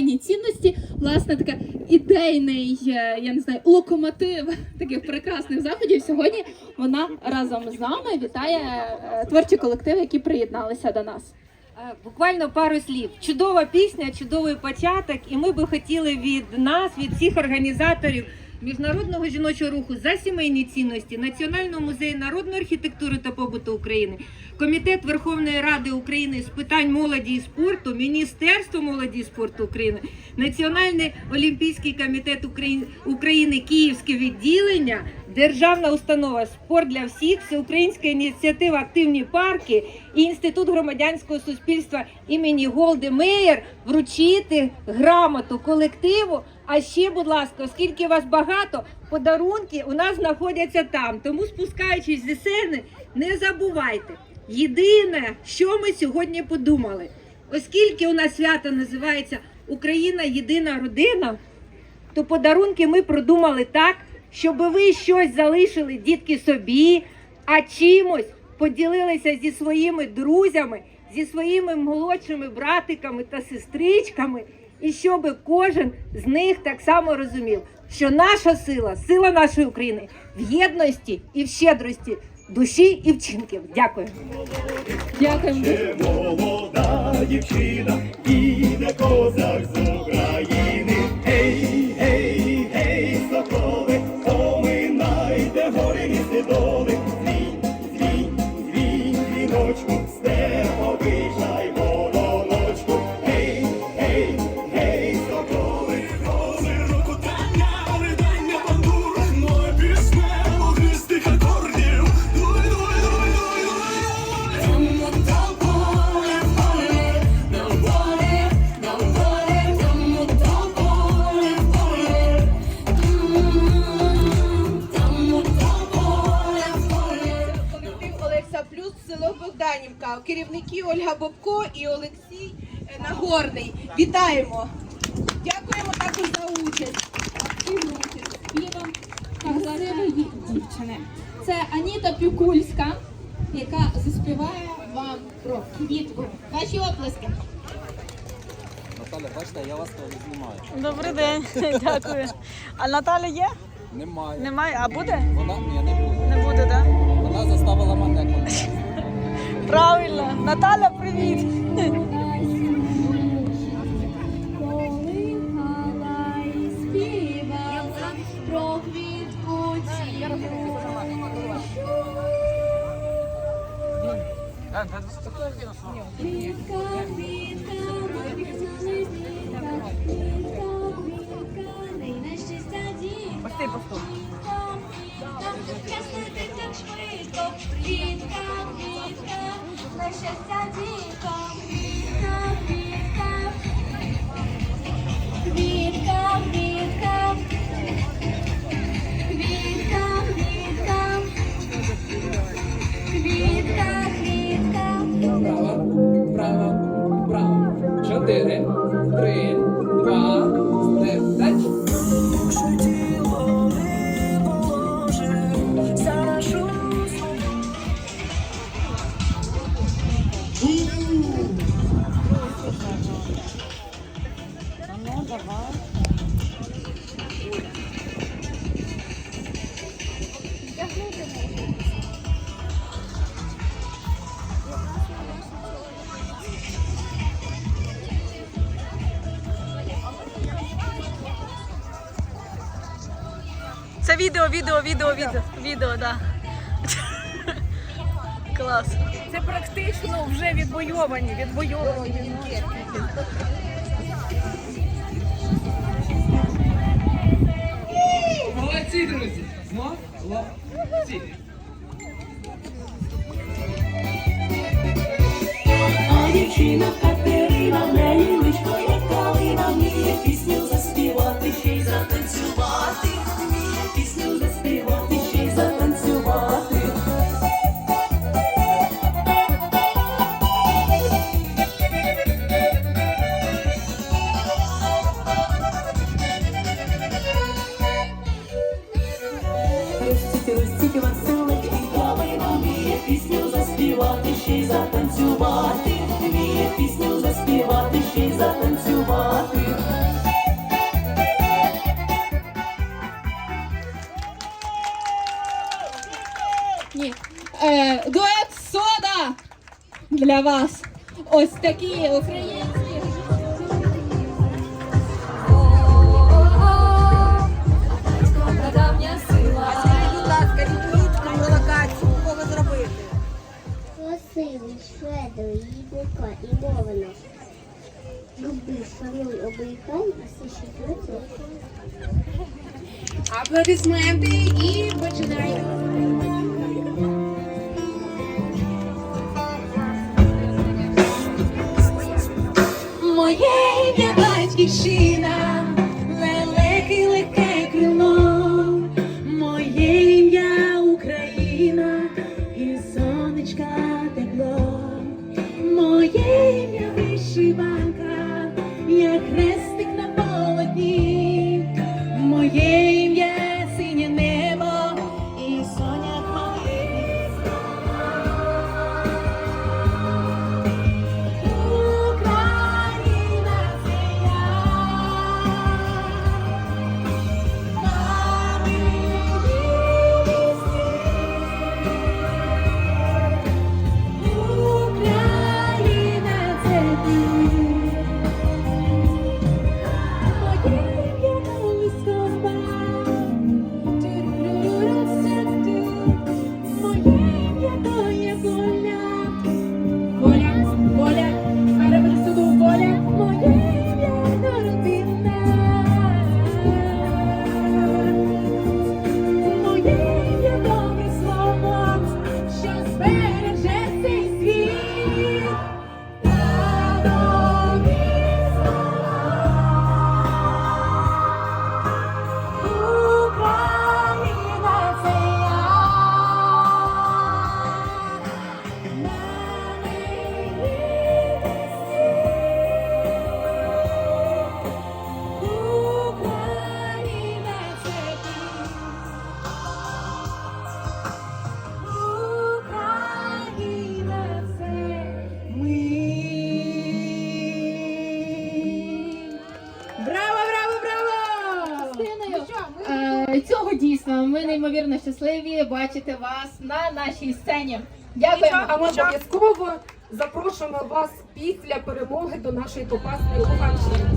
сімейні цінності. Власне, таке ідейний, е, я не знаю, локомотив таких прекрасних заходів. Сьогодні вона разом з нами вітає е, творчі колективи, які приєдналися до нас. Е, Буквально пару слів. Чудова пісня, чудовий початок, і ми би хотіли від нас, від всіх організаторів міжнародного жіночого руху за сімейні цінності, Національного музею народної архітектури та побуту України, Комітет Верховної Ради України з питань молоді і спорту, Міністерство молоді і спорту України, Національний олімпійський комітет України, Київське відділення. Державна установа Спорт для всіх, Всеукраїнська ініціатива Активні парки і Інститут громадянського суспільства імені Голди Меєр вручити грамоту колективу. А ще, будь ласка, оскільки вас багато, подарунки у нас знаходяться там. Тому спускаючись зі сцени, не забувайте. Єдине, що ми сьогодні подумали, оскільки у нас свято називається Україна єдина родина, то подарунки ми продумали так, щоб ви щось залишили дітки собі, а чимось поділилися зі своїми друзями, зі своїми молодшими братиками та сестричками, і щоб кожен з них так само розумів, що наша сила, сила нашої України в єдності і в щедрості душі і вчинків. Дякую. Дякую. Ще молода дівчина, іде козак з України. Дякуємо також за участь. Активну участь. співом красивої дівчини. Це Аніта Пюкульська, яка заспіває вам про квітку. Ваші оплески. Наталя, бачите, я вас то не знімаю. Добрий день, дякую. А Наталя є? Немає. Немає. А буде? Вона ні, не буде. Не буде, так? Вона заставила мене. Правильно. Наталя, привіт. Пусти, пусти. Часто ти так швидко, квітка, квітка, на щастя діток. Відео, відео, відео, відео. Відео, так. Клас. Це практично вже відвойовані, відвойовані. Молодці, друзі! Молодці! А дівчина Е, дует сода для вас. Ось такі українські. Василий, Шведовий, Їдника і Мовина. Люби, шануй, оберігай, а все ще працює. Аплодисменти і неймовірно щасливі бачити вас на нашій сцені. Дякуємо. А ми обов'язково запрошуємо вас після перемоги до нашої попасної Луганщини.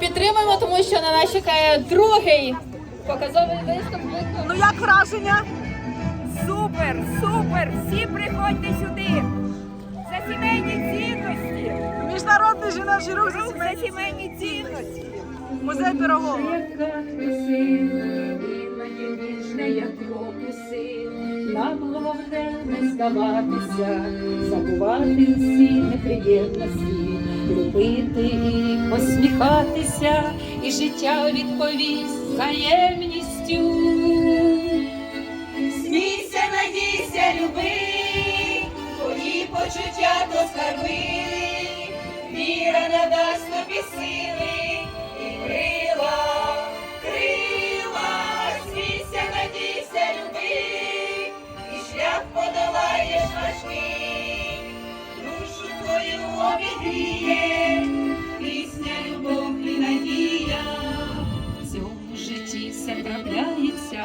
Підтримуємо, тому що на нас чекає другий показовий виступ. Ну як враження? Супер, супер! Всі приходьте сюди! За сімейні цінності! Міжнародний жіночий рух за Рух за сімейні. сімейні цінності! Музей. Яка як крокуси, нам головне не здаватися, забувати всі неприємності, любити і посміхатися, і життя відповість взаємністю. Смійся, надійся, люби, твої почуття то скарби, віра надасть тобі сили пісня, любов і надія, в житті все трапляється,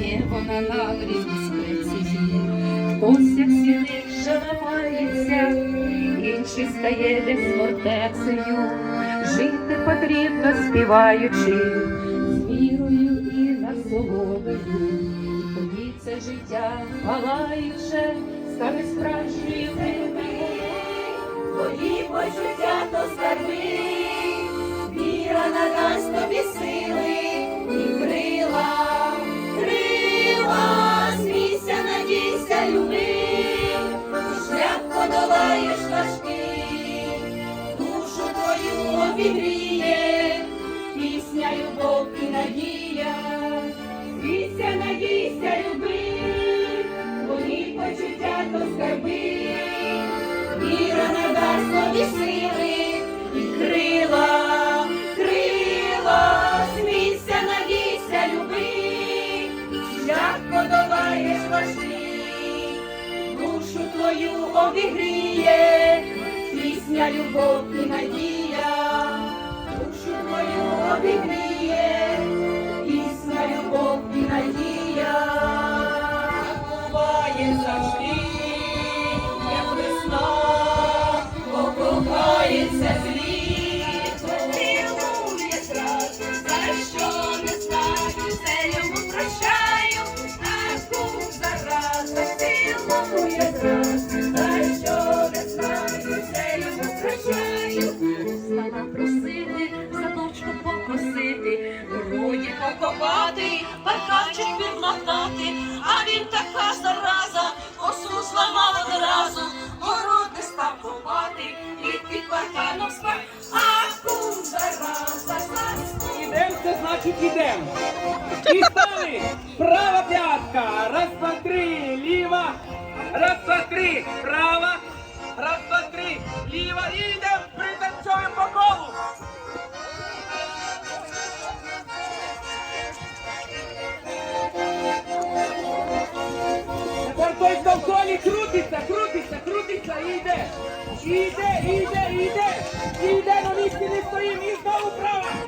не вона на спеції. Хтось як сілих жармається, інший десь фортецею. Жити потрібно, співаючи, з вірою і насолодою. Тоді це життя палаюче, стане справжньою тебе. Твої почуття то скарби, віра надасть тобі сили душу обігріє, пісня, любов і надія, душу твою обігріє, парканчик підмотати, а він така зараза, косу зламав одразу, город не став копати, і під парканом спав, а кум зараза. Ідем, це значить ідем. І стали. Права п'ятка. Раз, два, три. Ліва. Раз, два, три. Права. Раз, два, три. Ліва. І йдем. Пританцюємо по колу. Крутиться, крутиться, крутиться і йде. І йде, і на місці не стоїть, І знову. Права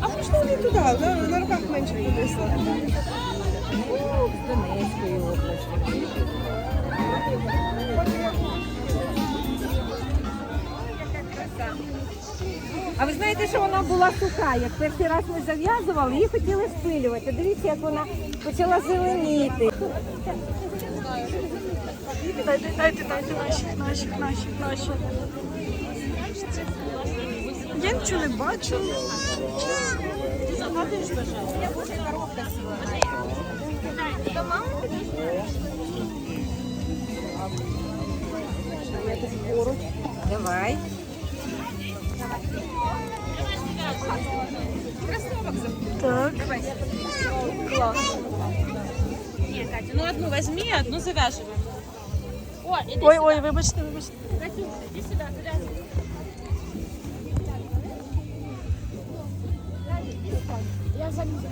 А пішли не туди, на, на руках менше понесла. А ви знаєте, що вона була суха? Як перший раз ми зав'язували, її хотіли спилювати. Дивіться, як вона почала зеленіти. Дайте, дайте, дайте наших, наших, наших, наших. Я нічого не бачу. Давай. Так. Ні, Катя, ну одну возьми, одну завяжемо. О, іди Ой, сюди. ой, вибачте, вибачте. Катюша, іди сюди, зав'язуй. Я залізу.